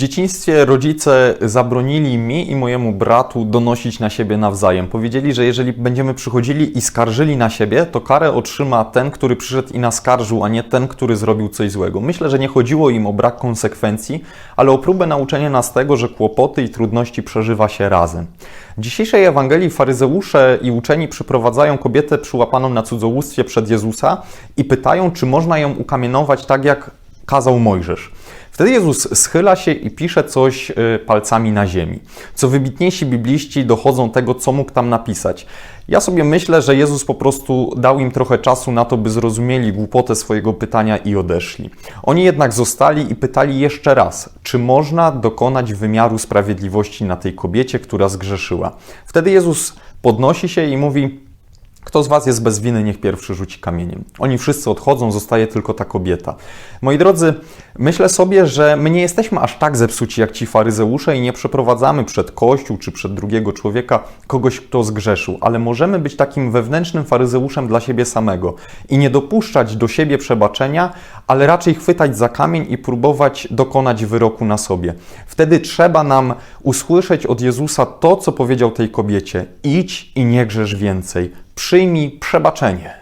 dzieciństwie rodzice zabronili mi i mojemu bratu donosić na siebie nawzajem. Powiedzieli, że jeżeli będziemy przychodzili i skarżyli na siebie, to karę otrzyma ten, który przyszedł i naskarżył, a nie ten, który zrobił coś złego. Myślę, że nie chodziło im o brak konsekwencji, ale o próbę nauczenia nas tego, że kłopoty i trudności przeżywa się razem. W dzisiejszej Ewangelii faryzeusze i uczeni przyprowadzają kobietę przyłapaną na cudzołóstwie przed Jezusa i pytają, czy można ją ukamienować tak, jak kazał Mojżesz. Wtedy Jezus schyla się i pisze coś y, palcami na ziemi. Co wybitniejsi bibliści dochodzą tego, co mógł tam napisać. Ja sobie myślę, że Jezus po prostu dał im trochę czasu na to, by zrozumieli głupotę swojego pytania i odeszli. Oni jednak zostali i pytali jeszcze raz, czy można dokonać wymiaru sprawiedliwości na tej kobiecie, która zgrzeszyła. Wtedy Jezus podnosi się i mówi: kto z Was jest bez winy, niech pierwszy rzuci kamieniem. Oni wszyscy odchodzą, zostaje tylko ta kobieta. Moi drodzy, myślę sobie, że my nie jesteśmy aż tak zepsuci jak ci faryzeusze i nie przeprowadzamy przed Kościół czy przed drugiego człowieka kogoś, kto zgrzeszył, ale możemy być takim wewnętrznym faryzeuszem dla siebie samego i nie dopuszczać do siebie przebaczenia, ale raczej chwytać za kamień i próbować dokonać wyroku na sobie. Wtedy trzeba nam usłyszeć od Jezusa to, co powiedział tej kobiecie: idź i nie grzesz więcej przyjmij przebaczenie.